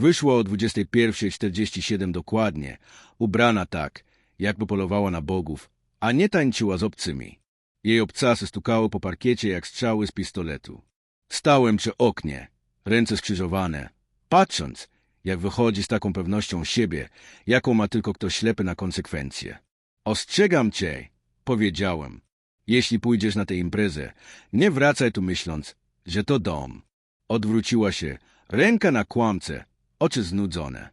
Wyszła o 21.47 dokładnie, ubrana tak, jakby polowała na bogów, a nie tańczyła z obcymi. Jej obcasy stukały po parkiecie jak strzały z pistoletu. Stałem przy oknie, ręce skrzyżowane, patrząc, jak wychodzi z taką pewnością siebie, jaką ma tylko ktoś ślepy na konsekwencje. Ostrzegam cię, powiedziałem. Jeśli pójdziesz na tę imprezę, nie wracaj tu myśląc, że to dom. Odwróciła się, ręka na kłamce, oczy znudzone.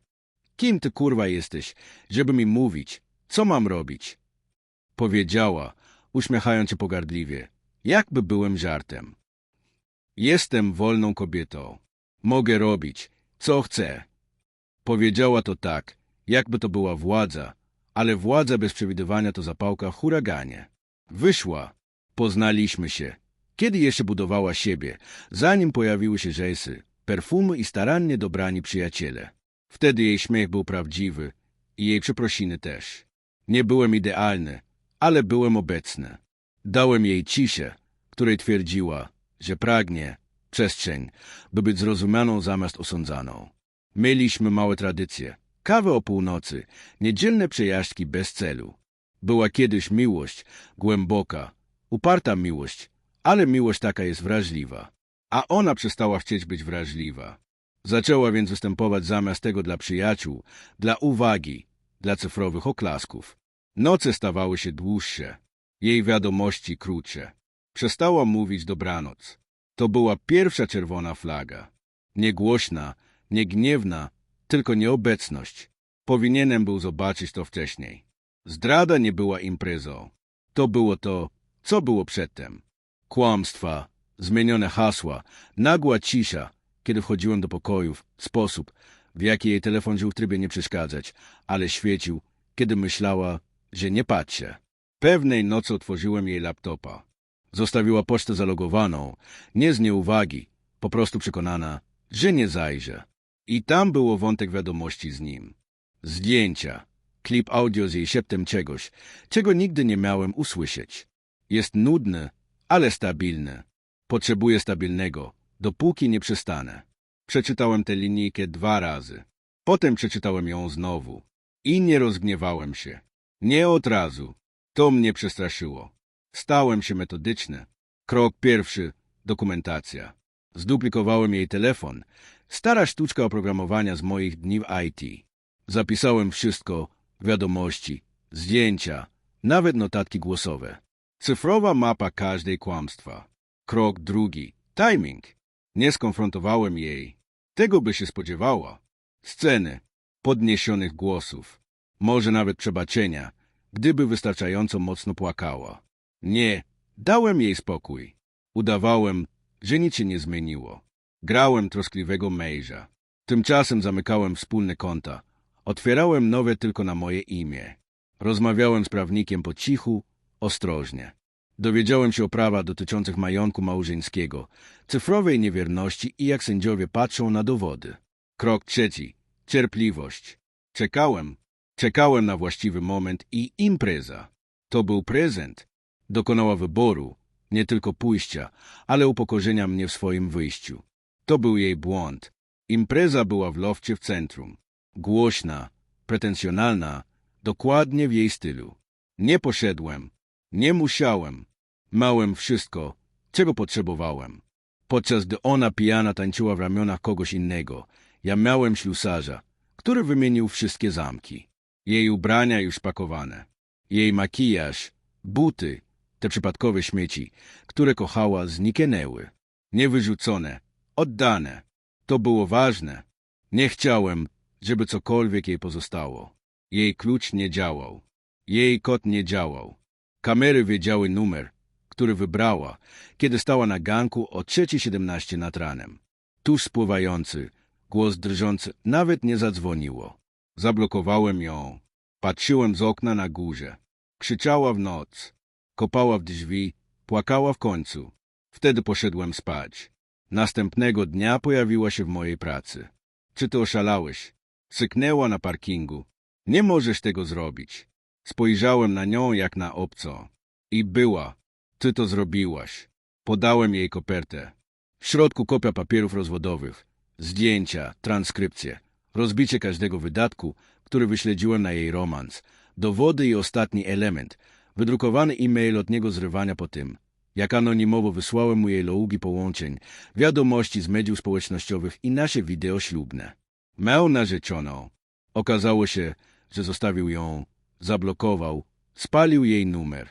Kim ty kurwa jesteś, żeby mi mówić, co mam robić? Powiedziała, uśmiechając się pogardliwie, jakby byłem żartem. Jestem wolną kobietą. Mogę robić, co chcę. Powiedziała to tak, jakby to była władza, ale władza bez przewidywania to zapałka w huraganie. Wyszła. Poznaliśmy się. Kiedy jeszcze budowała siebie, zanim pojawiły się rzęsy, perfumy i starannie dobrani przyjaciele. Wtedy jej śmiech był prawdziwy i jej przeprosiny też. Nie byłem idealny, ale byłem obecny. Dałem jej ciszę, której twierdziła, że pragnie przestrzeń, by być zrozumianą zamiast osądzaną. Mieliśmy małe tradycje. Kawę o północy, niedzielne przejażdżki bez celu. Była kiedyś miłość, głęboka, uparta miłość, ale miłość taka jest wrażliwa. A ona przestała chcieć być wrażliwa. Zaczęła więc występować zamiast tego dla przyjaciół, dla uwagi, dla cyfrowych oklasków. Noce stawały się dłuższe, jej wiadomości krótsze. Przestała mówić dobranoc. To była pierwsza czerwona flaga. Niegłośna, niegniewna, tylko nieobecność. Powinienem był zobaczyć to wcześniej. Zdrada nie była imprezą. To było to, co było przedtem. Kłamstwa, zmienione hasła, nagła cisza, kiedy wchodziłem do pokojów, sposób, w jaki jej telefon żył trybie nie przeszkadzać, ale świecił, kiedy myślała, że nie patrzę. Pewnej nocy otworzyłem jej laptopa. Zostawiła pocztę zalogowaną, nie z nieuwagi, po prostu przekonana, że nie zajrzę. I tam było wątek wiadomości z nim. Zdjęcia, klip audio z jej szeptem czegoś, czego nigdy nie miałem usłyszeć. Jest nudny, ale stabilny. Potrzebuję stabilnego, dopóki nie przestanę. Przeczytałem tę linijkę dwa razy. Potem przeczytałem ją znowu. I nie rozgniewałem się. Nie od razu. To mnie przestraszyło. Stałem się metodyczny. Krok pierwszy. Dokumentacja. Zduplikowałem jej telefon. Stara sztuczka oprogramowania z moich dni w IT. Zapisałem wszystko, wiadomości, zdjęcia, nawet notatki głosowe. Cyfrowa mapa każdej kłamstwa. Krok drugi. Timing. Nie skonfrontowałem jej. Tego by się spodziewała. Sceny. Podniesionych głosów. Może nawet przebaczenia, gdyby wystarczająco mocno płakała. Nie. Dałem jej spokój. Udawałem, że nic się nie zmieniło. Grałem troskliwego męża. Tymczasem zamykałem wspólne konta. Otwierałem nowe tylko na moje imię. Rozmawiałem z prawnikiem po cichu, ostrożnie. Dowiedziałem się o prawach dotyczących majątku małżeńskiego, cyfrowej niewierności i jak sędziowie patrzą na dowody. Krok trzeci. Cierpliwość. Czekałem. Czekałem na właściwy moment i impreza. To był prezent. Dokonała wyboru, nie tylko pójścia, ale upokorzenia mnie w swoim wyjściu. To był jej błąd. Impreza była w lofcie w centrum. Głośna, pretensjonalna, dokładnie w jej stylu. Nie poszedłem, nie musiałem. Małem wszystko, czego potrzebowałem. Podczas gdy ona pijana tańczyła w ramionach kogoś innego, ja miałem ślusarza, który wymienił wszystkie zamki. Jej ubrania już pakowane. Jej makijaż, buty, te przypadkowe śmieci, które kochała, zniknęły. Niewyrzucone, oddane. To było ważne. Nie chciałem, żeby cokolwiek jej pozostało. Jej klucz nie działał. Jej kod nie działał. Kamery wiedziały numer, który wybrała, kiedy stała na ganku o 3.17 nad ranem. Tuż spływający, głos drżący, nawet nie zadzwoniło. Zablokowałem ją. Patrzyłem z okna na górze. Krzyczała w noc. Kopała w drzwi, płakała w końcu. Wtedy poszedłem spać. Następnego dnia pojawiła się w mojej pracy. Czy ty oszalałeś? Syknęła na parkingu. Nie możesz tego zrobić. Spojrzałem na nią jak na obco. I była. Ty to zrobiłaś. Podałem jej kopertę. W środku kopia papierów rozwodowych. Zdjęcia, transkrypcje. Rozbicie każdego wydatku, który wyśledziłem na jej romans, dowody i ostatni element, wydrukowany e-mail od niego zrywania po tym, jak anonimowo wysłałem mu jej lougi połączeń, wiadomości z mediów społecznościowych i nasze wideo ślubne. Miał narzeczoną. Okazało się, że zostawił ją, zablokował, spalił jej numer.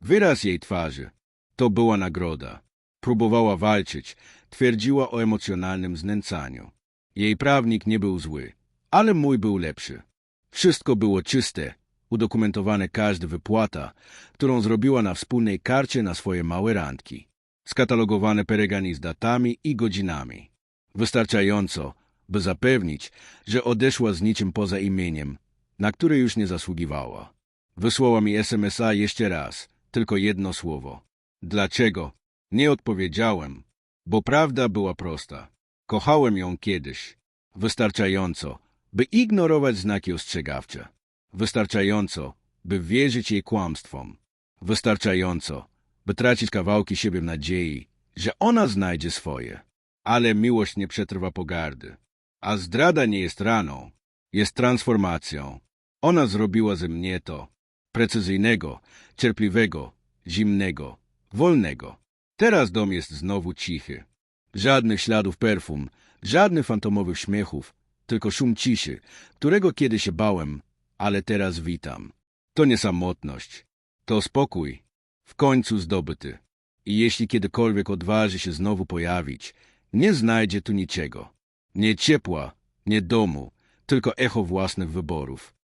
Wyraz jej twarzy. To była nagroda. Próbowała walczyć, twierdziła o emocjonalnym znęcaniu. Jej prawnik nie był zły, ale mój był lepszy. Wszystko było czyste, udokumentowane każda wypłata, którą zrobiła na wspólnej karcie na swoje małe randki. Skatalogowane peregani z datami i godzinami. Wystarczająco, by zapewnić, że odeszła z niczym poza imieniem, na które już nie zasługiwała. Wysłała mi SMS-a jeszcze raz, tylko jedno słowo. Dlaczego? Nie odpowiedziałem, bo prawda była prosta. Kochałem ją kiedyś. Wystarczająco, by ignorować znaki ostrzegawcze. Wystarczająco, by wierzyć jej kłamstwom. Wystarczająco, by tracić kawałki siebie w nadziei, że ona znajdzie swoje. Ale miłość nie przetrwa pogardy. A zdrada nie jest raną, jest transformacją. Ona zrobiła ze mnie to precyzyjnego, cierpliwego, zimnego, wolnego. Teraz dom jest znowu cichy. Żadnych śladów perfum, żadnych fantomowych śmiechów, tylko szum ciszy, którego kiedyś się bałem, ale teraz witam. To nie samotność, to spokój, w końcu zdobyty. I jeśli kiedykolwiek odważy się znowu pojawić, nie znajdzie tu niczego. Nie ciepła, nie domu, tylko echo własnych wyborów.